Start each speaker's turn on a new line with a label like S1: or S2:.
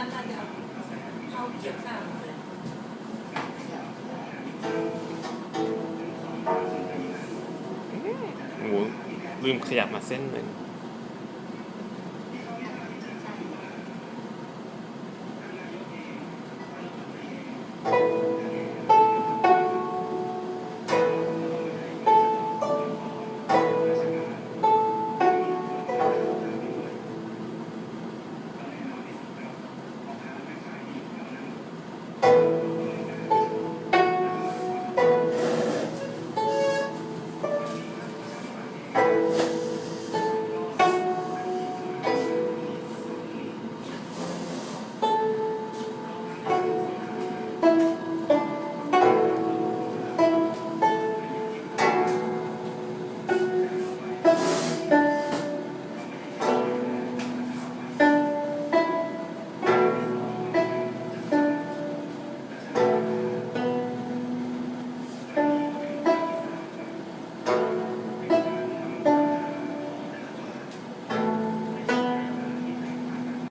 S1: โอ้โหลืมขยับมาเส้นหนึ่ง
S2: Thank you.